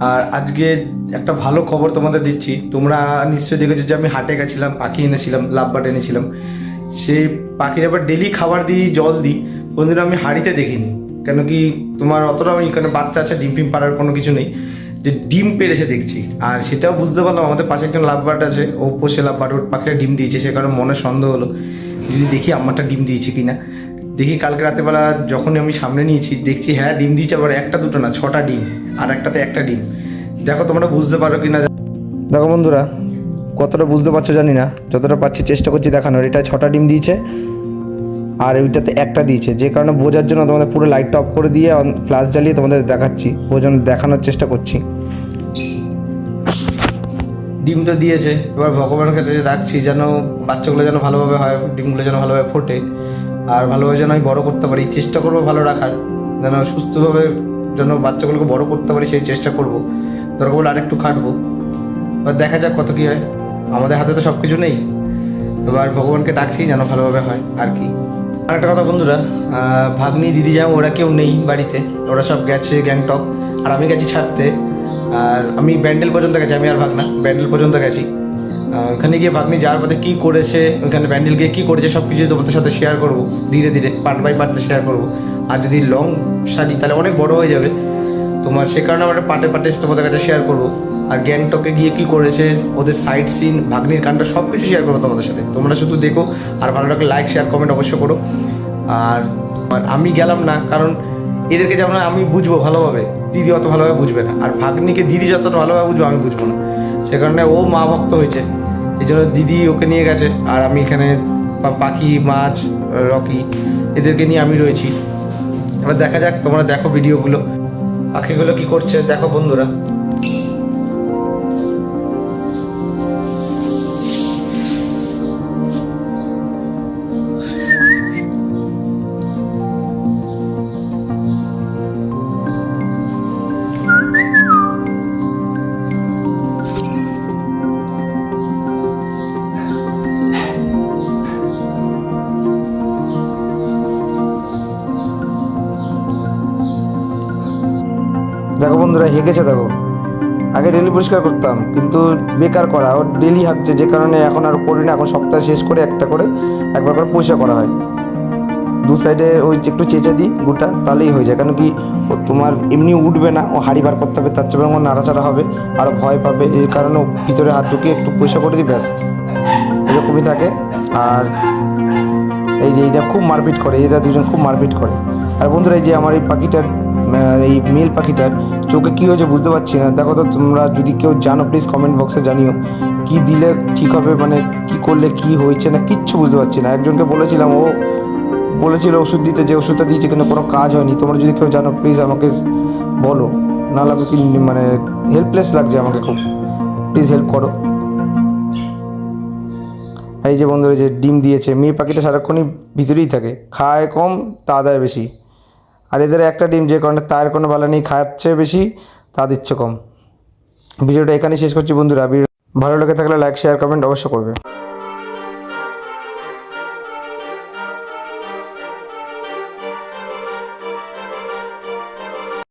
আর আজকে একটা ভালো খবর তোমাদের দিচ্ছি। তোমরা নিশ্চয়ই দেখেছ যে আমি হাটে গেছিলাম, পাখি এনেছিলাম লাভবাট এনেছিলাম। সেই পাখির এবার ডেলি খাবার দিই, জল দিই। কোনদিন আমি হাড়িতে দেখিনি। কেন কি তোমার অতটা আমি এখানে বাচ্চা আছে, ডিম ফিম পাড়ার কোনো কিছু নেই। যে ডিম পেরেছে দেখছি। আর সেটাও বুঝতে পারলাম, আমাদের পাশে একজন লাভবাট আছে, ও পোষে লাভবাট ওর পাখিটা ডিম দিয়েছে, সে কারণে মনে সন্দেহ হলো। যদি দেখি আমারটা ডিম দিয়েছে কিনা। দেখি কালকে রাতেবেলা যখনই আমি সামনে নিয়েছি, দেখছি হ্যাঁ ডিম দিয়েছে, আবার একটা দুটো না, ছটা ডিম, আর একটাতে একটা ডিম। দেখো তোমরা বুঝতে পারো কি না দেখো বন্ধুরা, কতটা বুঝতে পারছ জানি না, যতটা পাচ্ছি চেষ্টা করছি দেখানোর। এটা ছটা ডিম দিয়েছে, আর ওইটাতে একটা দিয়েছে। যে কারণে বোঝার জন্য তোমাদের পুরো লাইটটা অফ করে দিয়ে ফ্ল্যাশ জ্বালিয়ে তোমাদের দেখাচ্ছি। ওই জন্য দেখানোর চেষ্টা করছি। ডিম তো দিয়েছে, এবার ভগবানের কাছে রাখছি, যেন বাচ্চাগুলো যেন ভালোভাবে হয়, ডিমগুলো যেন ভালোভাবে ফোটে। আর ভালোভাবে যেন আমি বড় করতে পারি, চেষ্টা করব ভালো রাখার, যেন সুস্থভাবে যেন বাচ্চাগুলোকে বড় করতে পারি, সেই চেষ্টা করব। দরকার বলে আরেকটু খাটবো এবার দেখা যাক কত কী হয়। আমাদের হাতে তো সব কিছু নেই। এবার ভগবানকে ডাকছি যেন ভালোভাবে হয়, আর কি। আর একটা কথা বন্ধুরা ভাগ্নি, দিদি যাও ওরা কেউ নেই বাড়িতে। ওরা সব গেছে গ্যাংটক। আর আমি গেছি ছাড়তে। আর আমি ব্যান্ডেল পর্যন্ত গেছি, আমি আর ভাগনা। ব্যান্ডেল পর্যন্ত গেছি। ওখানে গিয়ে ভাগ্নি যাওয়ার পথে কী করেছে, ওখানে ব্যান্ডেল গিয়ে কী করেছে সব কিছু তোমাদের সাথে শেয়ার করব। ধীরে ধীরে পার্ট বাই পার্টে শেয়ার করব। আর যদি লং সারি তাহলে অনেক বড় হয়ে যাবে। তোমার সে কারণে আমরা পার্টে পার্টে তোমাদের কাছে শেয়ার করব। আর গ্যাংটকে গিয়ে কি করেছে, ওদের সাইড সিন ভাগ্নির কাণ্ড সব কিছু শেয়ার করব তোমাদের সাথে। তোমরা শুধু দেখো, আর ভালো লাগলে লাইক শেয়ার কমেন্ট অবশ্যই করো। আর আমি গেলাম না, কারণ এদেরকে যেমন আমি বুঝব ভালোভাবে, দিদি অত ভালোভাবে বুঝবে না। আর ভাগ্নিকে দিদি যতটা ভালোভাবে বুঝব, আমি বুঝব না। সে কারণে ও মা ভক্ত হয়েছে। এই জন্য দিদি ওকে নিয়ে গেছে, আর আমি এখানে পাখি, মাছ, রকি, এদেরকে নিয়ে আমি রয়েছি। এবার দেখা যাক, তোমরা দেখো ভিডিওগুলো পাখিগুলো কি করছে, দেখো বন্ধুরা। দেখো বন্ধুরা হেগেছে দেখো। আগে ডেলি পরিষ্কার করতাম, কিন্তু বেকার করা ও ডেলি হাঁকছে যে কারণে এখন আর করি না, এখন সপ্তাহ শেষ করে একটা করে একবার করে পরিষ্কার করা হয়। দু সাইডে ওই একটু চেঁচে দিই, গুটা, তাহলেই হয়ে যায়। কারণ কি, ও তোমার এমনি উঠবে না, ও হাড়ি বার করতে হবে, তার চেয়ে ও নাড়াচাড়া হবে, আর ভয় পাবে এই কারণে ভিতরে হাত ঢুকিয়ে একটু পরিষ্কার করে দিই, ব্যাস। এরকমই থাকে। আর এই যে এইটা খুব মারপিট করে, এরা দুজন খুব মারপিট করে। আর বন্ধুরা, এই যে আমার এই পাখিটার এই মেল পাখিটার চোখে কী হয়েছে বুঝতে পারছি না। দেখো তো তোমরা যদি কেউ জানো প্লিজ কমেন্ট বক্সে জানিও। কি দিলে ঠিক হবে মানে কি করলে কি হয়েছে না কিচ্ছু বুঝতে পারছি না। একজনকে বলেছিলাম, ও বলেছিল ওষুধ দিতে, যে ওষুধটা দিয়েছে কিন্তু কোনো কাজ হয়নি। তোমরা যদি কেউ জানো প্লিজ আমাকে বলো। নাহলে আমি কি মানে হেল্পলেস লাগছে আমাকে খুব। প্লিজ হেল্প করো। এই যে বন্ধুরা যে ডিম দিয়েছে। মেয়ে পাখিটা সারাক্ষণই ভিতরেই থাকে। খায় কম, তা দেয় বেশি। আর এদের একটা ডিম যে কারণে তার কোনো ভালো নেই, খাচ্ছে বেশি তা দিচ্ছে কম। ভিডিওটা এখানেই শেষ করছি বন্ধুরা। ভালো লেগে থাকলে লাইক শেয়ার কমেন্ট অবশ্যই করবে।